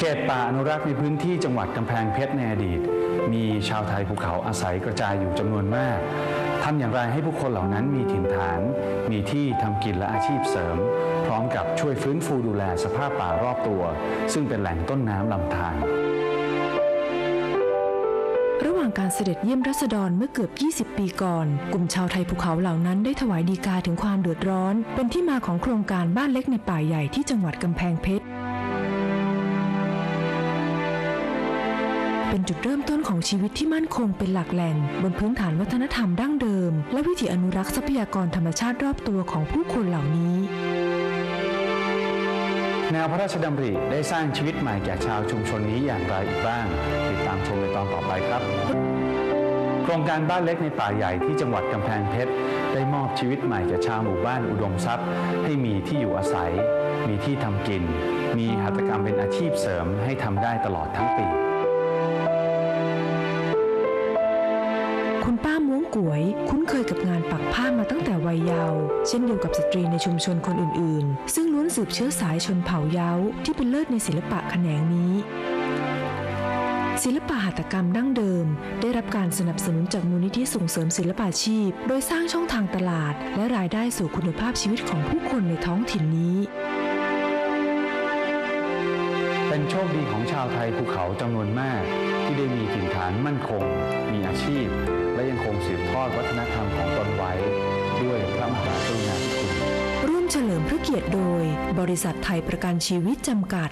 เขตป่าอนุรักษ์ในพื้นที่จังหวัดกำแพงเพชรในอดีต มีชาวไทยภูเขาอาศัยกระจายอยู่จำนวนมากทำอย่างไรให้ผู้คนเหล่านั้นมีถิ่นฐาน มีที่ทำกินและอาชีพเสริม พร้อมกับช่วยฟื้นฟูดูแลสภาพป่ารอบตัว ซึ่งเป็นแหล่งต้นน้ำลำธารระหว่างการเสด็จเยี่ยมรัษฎรเมื่อเกือบ 20 ปีก่อน กลุ่มชาวไทยภูเขาเหล่านั้นได้ถวายดีกาถึงความเดือดร้อน เป็นที่มาของโครงการบ้านเล็กในป่าใหญ่ที่จังหวัดกำแพงเพชร เป็นจุดเริ่มต้นของชีวิตที่มั่นคงเป็นหลักแหล่ง บนพื้นฐานวัฒนธรรมดั้งเดิม และวิถีอนุรักษ์ทรัพยากรธรรมชาติรอบตัวของผู้คนเหล่านี้แนวพระราชดำริได้สร้างชีวิตใหม่แก่ชาวชุมชนนี้อย่างไรอีกบ้าง ติดตามชมในตอนต่อไปครับ โครงการบ้านเล็กในป่าใหญ่ที่จังหวัดกำแพงเพชรได้มอบชีวิตใหม่แก่ชาวหมู่บ้านอุดมทรัพย์ ให้มีที่อยู่อาศัย มีที่ทำกิน มีหัตถกรรมเป็นอาชีพเสริมให้ทำได้ตลอดทั้งปี คุณป้าม้วงก๋วย คุ้นเคยกับงานปักผ้ามาตั้งแต่วัยเยาว์เช่นเดียวกับสตรีในชุมชนคนอื่นๆ ซึ่งล้วนสืบเชื้อสายชนเผ่าเย้าที่เป็นเลิศในศิลปะแขนงนี้ศิลปะหัตถกรรมดั้งเดิม ได้รับการสนับสนุนจากมูลนิธิส่งเสริมศิลปาชีพ โดยสร้างช่องทางตลาด และรายได้สู่คุณภาพชีวิตของผู้คนในท้องถิ่นนี้ เป็นโชคดีของชาวไทยภูเขาจำนวนมาก ที่ได้มีถิ่นฐานมั่นคง มี รุณาธิคุณร่วมเฉลิมพระเกียรติโดย บริษัทไทยประกันชีวิตจำกัด